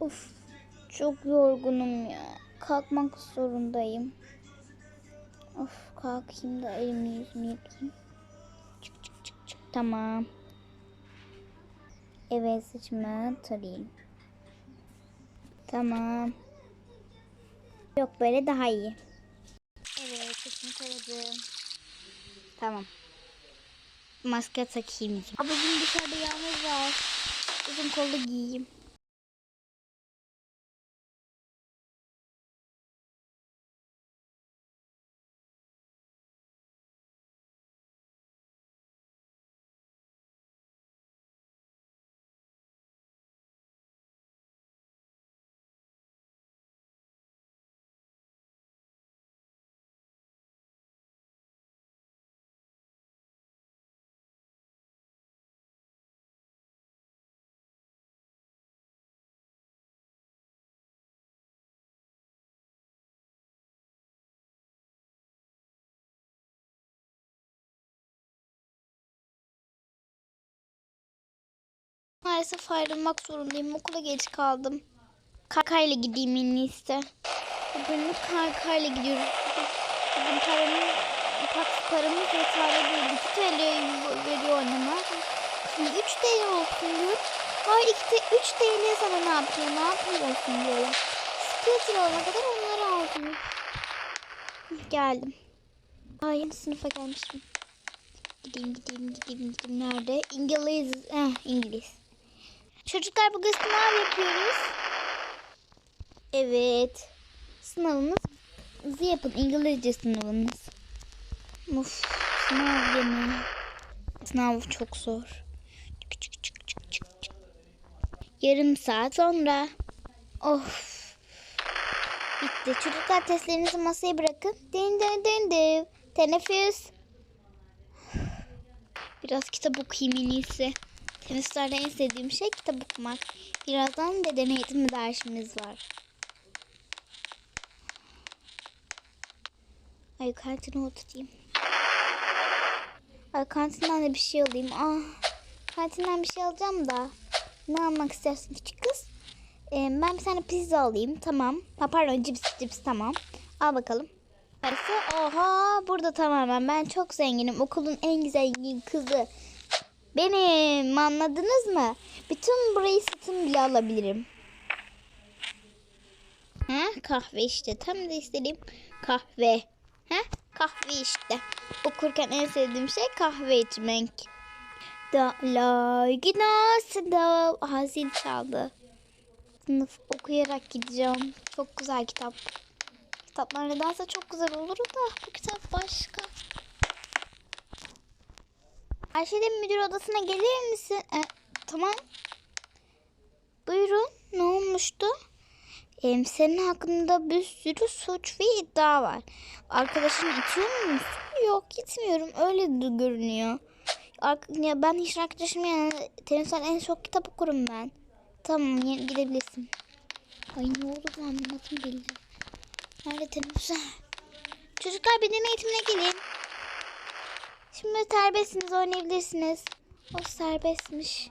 Of çok yorgunum ya. Kalkmak zorundayım. Of kalkayım da elimi yüzümü yıkayayım. Çık çık çık çık. Tamam. Evet saçımı tarayayım. Tamam. Yok böyle daha iyi. Evet saçımı taradım. Tamam. Maske takayım. Bugün dışarıda yağmur var. Uzun kollu giyeyim. Maalesef ayrılmak zorundayım. Okula geç kaldım. Kakayla gideyim en iyisi. Bugün kakayla gidiyoruz. Bugün paramız, taksi paramız yeterli değil. 2 TL veriyor annem. Şimdi 3 TL olsun diyor. Hayır 2 3 TL sana ne yapıyor? Ne yapıyorsun diyorlar. Skater olana kadar onları aldım. Geldim. Ay yeni sınıfa gelmişim. Gideyim gideyim gideyim gideyim. Nerede? İngiliz. Eh İngiliz. Çocuklar bugün sınav yapıyoruz. Evet. Sınavımızı yapın. İngilizce sınavımız. Of sınav gene. Sınav çok zor. Çık çık çık çık çık çık. Yarım saat sonra. Of. Bitti. Çocuklar testlerinizi masaya bırakın. Din din din din. Teneffüs. Biraz kitap okuyayım en iyisi. Teneffüslerde en sevdiğim şey kitap okumak. Birazdan beden eğitimi dersimiz var. Ay kantine oturayım. Ay kantinden de bir şey alayım. Ah, kantinden bir şey alacağım da. Ne almak istersin küçük kız? Ee, ben bir tane pizza alayım. Tamam. Ha, pardon cips cips tamam. Al bakalım. Parası oha burada tamamen ben çok zenginim. Okulun en zengin kızı. Benim anladınız mı? Bütün burayı satın bile alabilirim. Ha kahve işte tam da istediğim kahve. Ha kahve işte. Okurken en sevdiğim şey kahve içmek. Da la ginası da Aha zil çaldı. Sınıf okuyarak gideceğim. Çok güzel kitap. Kitaplar nedense çok güzel olur da bu kitap başka. Ayşe de müdür odasına gelir misin? E, tamam. Buyurun. Ne olmuştu? Em, senin hakkında bir sürü suç ve iddia var. Arkadaşını itiyor musun? Yok gitmiyorum. Öyle de görünüyor. Ark ya ben hiç arkadaşım yani tenisten en çok kitap okurum ben. Tamam gidebilirsin. Ay ne oldu bu anlamadım bile. Nerede teneffüs? Çocuklar beden eğitimine gelin. Şimdi serbestsiniz oynayabilirsiniz. O serbestmiş.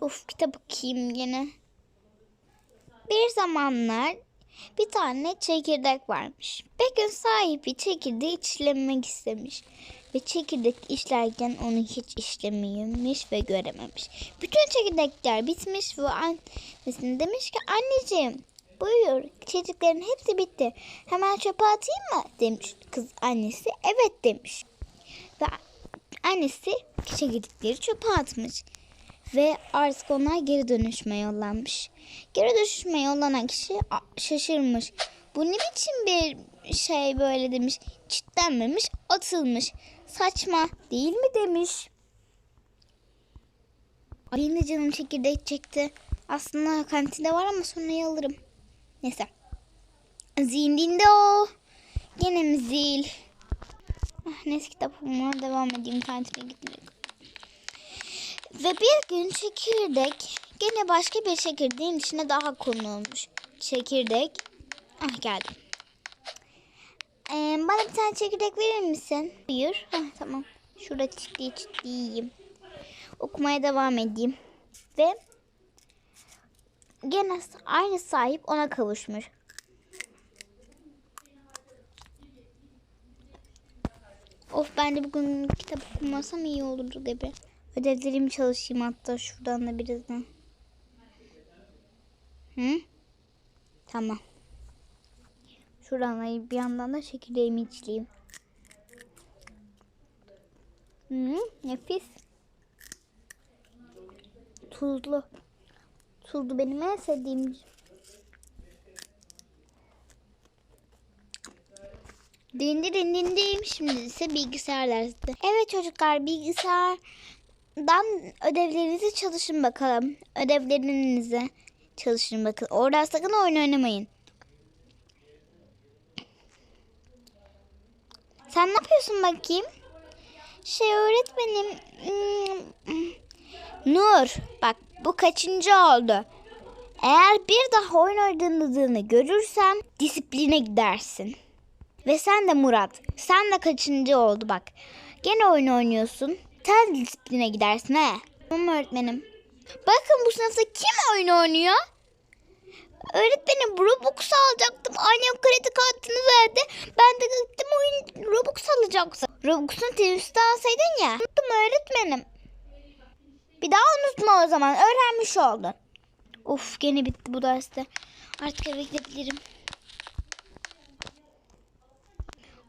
Of kitap okuyayım gene. Bir zamanlar bir tane çekirdek varmış. Bir gün sahibi çekirdeği işlemek istemiş. Ve çekirdek işlerken onu hiç işlememiş ve görememiş. Bütün çekirdekler bitmiş ve annesine demiş ki anneciğim buyur çekirdeklerin hepsi bitti. Hemen çöpe atayım mı demiş kız annesi. Evet demiş. Ve annesi çekirdekleri çöpe atmış. Ve artık onlar geri dönüşme yollanmış. Geri dönüşme yollanan kişi şaşırmış. Bu ne biçim bir şey böyle demiş. Çitlenmemiş, atılmış. Saçma değil mi demiş. Benim de canım çekirdek çekti. Aslında kantinde var ama sonra alırım. Neyse. Zindinde o. Gene mi zil? Ah, neyse kitap okumaya devam edeyim kantine gitmeye. Ve bir gün çekirdek gene başka bir çekirdeğin içine daha konulmuş. Çekirdek ah geldim. Ee, bana bir tane çekirdek verir misin? Buyur. Heh, tamam. Şurada çitli çitli yiyeyim. Okumaya devam edeyim. Ve gene aynı sahip ona kavuşmuş. Of ben de bugün kitap okumasam iyi olurdu gibi. Ödevlerimi çalışayım hatta şuradan da birazdan. Hı? Tamam. Şuradan da bir yandan da çekirdeğimi içleyeyim. Hı, nefis. Tuzlu. Tuzlu benim en sevdiğim. Dindi din din din. Şimdi ise bilgisayar dersi. Evet çocuklar bilgisayardan ödevlerinizi çalışın bakalım. Ödevlerinizi çalışın bakın. Orada sakın oyun oynamayın. Sen ne yapıyorsun bakayım? Şey öğretmenim. hmm, Nur bak bu kaçıncı oldu? Eğer bir daha oyun oynadığını görürsem disipline gidersin. Ve sen de Murat. Sen de kaçıncı oldu bak. Gene oyun oynuyorsun. Sen disipline gidersin he. Tamam öğretmenim. Bakın bu sınıfta kim oyun oynuyor? Öğretmenim Robux alacaktım. Annem kredi kartını verdi. Ben de gittim oyun Robux alacaktım. Robux'un temsilcisi alsaydın ya. Unuttum öğretmenim. Bir daha unutma o zaman. Öğrenmiş oldun. Of gene bitti bu derste. Artık eve gidebilirim.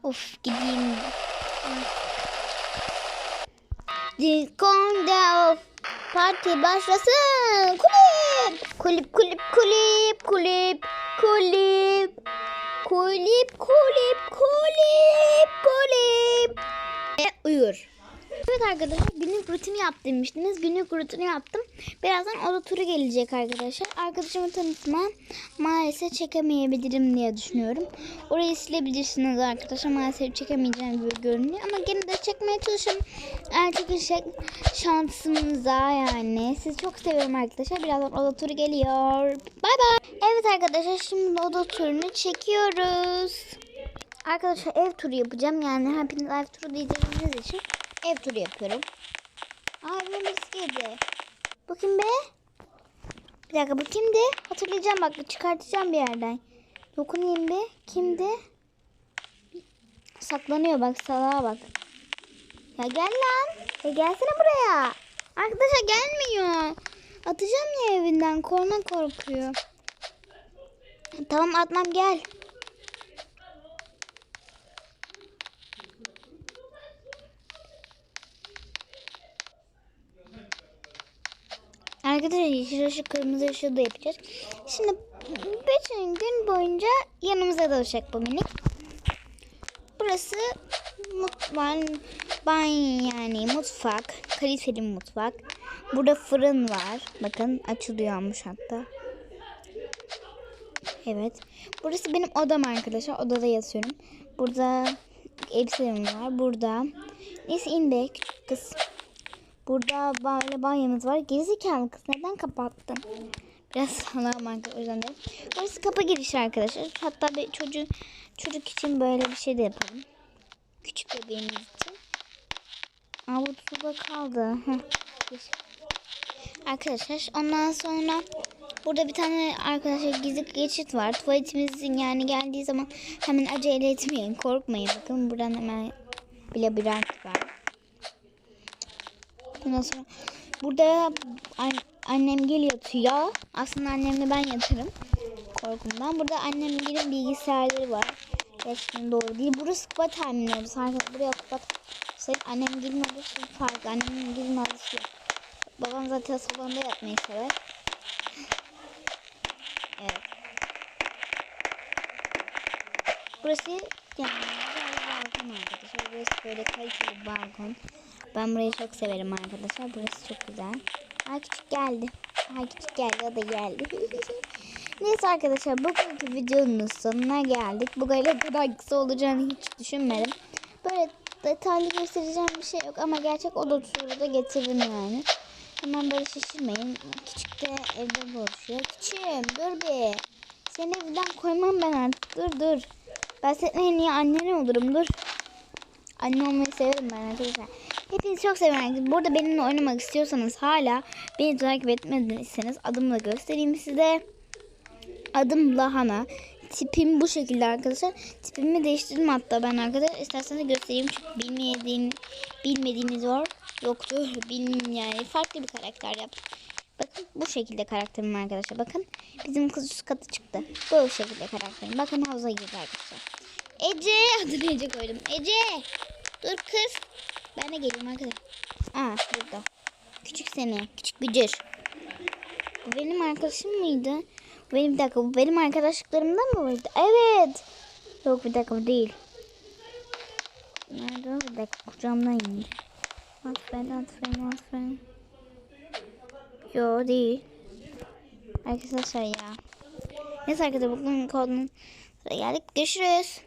Of gideyim. Dikonda of. Parti başlasın. Kulüp. Kulüp kulüp kulüp kulüp kulüp. Kulüp kulüp kulüp arkadaşlar günlük rutin yap demiştiniz. Günlük rutini yaptım. Birazdan oda turu gelecek arkadaşlar. Arkadaşımı tanıtma maalesef çekemeyebilirim diye düşünüyorum. Orayı silebilirsiniz arkadaşlar. Maalesef çekemeyeceğim gibi görünüyor. Ama gene de çekmeye çalışın. Eğer çekecek şansınıza yani. Sizi çok seviyorum arkadaşlar. Birazdan oda turu geliyor. Bay bay. Evet arkadaşlar şimdi oda turunu çekiyoruz. Arkadaşlar ev turu yapacağım. Yani hepiniz ev turu izlediğiniz için ev turu yapıyorum. Aa evimiz girdi. Bu kim be? Bir dakika bu kimdi? Hatırlayacağım bak çıkartacağım bir yerden. Dokunayım bir. Kimdi? Saklanıyor bak salağa bak. Ya gel lan. Ya gelsene buraya. Arkadaşlar gelmiyor. Atacağım ya evinden. Korna korkuyor. Tamam atmam gel. Arkadaşlar yeşil ışık kırmızı ışığı da yapacağız. Şimdi bütün gün boyunca yanımıza dalacak bu minik. Burası mutfak, banyo yani mutfak, kaliteli mutfak. Burada fırın var. Bakın açılıyormuş hatta. Evet. Burası benim odam arkadaşlar. Odada yatıyorum. Burada elbiselerim var. Burada. Neyse in küçük kız. Burada böyle banyomuz var. Gerizekalı kız neden kapattın? Biraz arkadaşlar. O yüzden de. Burası kapı girişi arkadaşlar. Hatta bir çocuk çocuk için böyle bir şey de yapalım. Küçük bebeğimiz için. Aa bu suda kaldı. Arkadaşlar ondan sonra burada bir tane arkadaşlar gizli geçit var. Tuvaletimizin yani geldiği zaman hemen acele etmeyin. Korkmayın. Bakın buradan hemen bir labirent var. Ondan sonra burada an- annem gel yatıyor. Aslında annemle ben yatarım. Korkumdan. Burada annem gelin bilgisayarları var. Gerçekten doğru değil. Burası kupa terminali. Arkadaşlar buraya kupa Sayın annem gelin odası farklı. Annemin gelin odası yok. Babam zaten salonda yatmayı sever. Evet. Burası yani balkon arkadaşlar. Burası böyle kaliteli balkon. Ben burayı çok severim arkadaşlar. Burası çok güzel. Ay küçük geldi. Ay küçük geldi. O da geldi. Neyse arkadaşlar bugünkü videonun sonuna geldik. Bu kadar kısa olacağını hiç düşünmedim. Böyle detaylı göstereceğim bir şey yok ama gerçek oda turu da getirdim yani. Hemen böyle şaşırmayın. Küçük de evde buluşuyor. Küçüğüm dur bir. Seni evden koymam ben artık. Dur dur. Ben senin en iyi annen olurum dur. Anne olmayı severim ben arkadaşlar. Hepinizi çok seviyorum. Burada benimle oynamak istiyorsanız hala beni takip etmediyseniz adımla göstereyim size. Adım Lahana. Tipim bu şekilde arkadaşlar. Tipimi değiştirdim hatta ben arkadaşlar. İsterseniz göstereyim çünkü bilmediğin, bilmediğiniz var. Yoktu. Bilmiyorum yani. Farklı bir karakter yaptım. Bakın bu şekilde karakterim arkadaşlar. Bakın bizim kız üst katı çıktı. Bu şekilde karakterim. Bakın havuza girdi arkadaşlar. Ece adını Ece koydum. Ece dur kız. Ben de geleyim arkadaşlar. Aa burada. Küçük seni. Küçük bücür. Bu benim arkadaşım mıydı? Benim bir dakika bu benim arkadaşlıklarımdan mı mıydı? Evet. Yok bir dakika bu değil. Nerede? Bir dakika kucağımdan indi. Atfen atfen atfen. Yo değil. Arkadaşlar ya. Neyse arkadaşlar bugün kodunun geldik. Görüşürüz.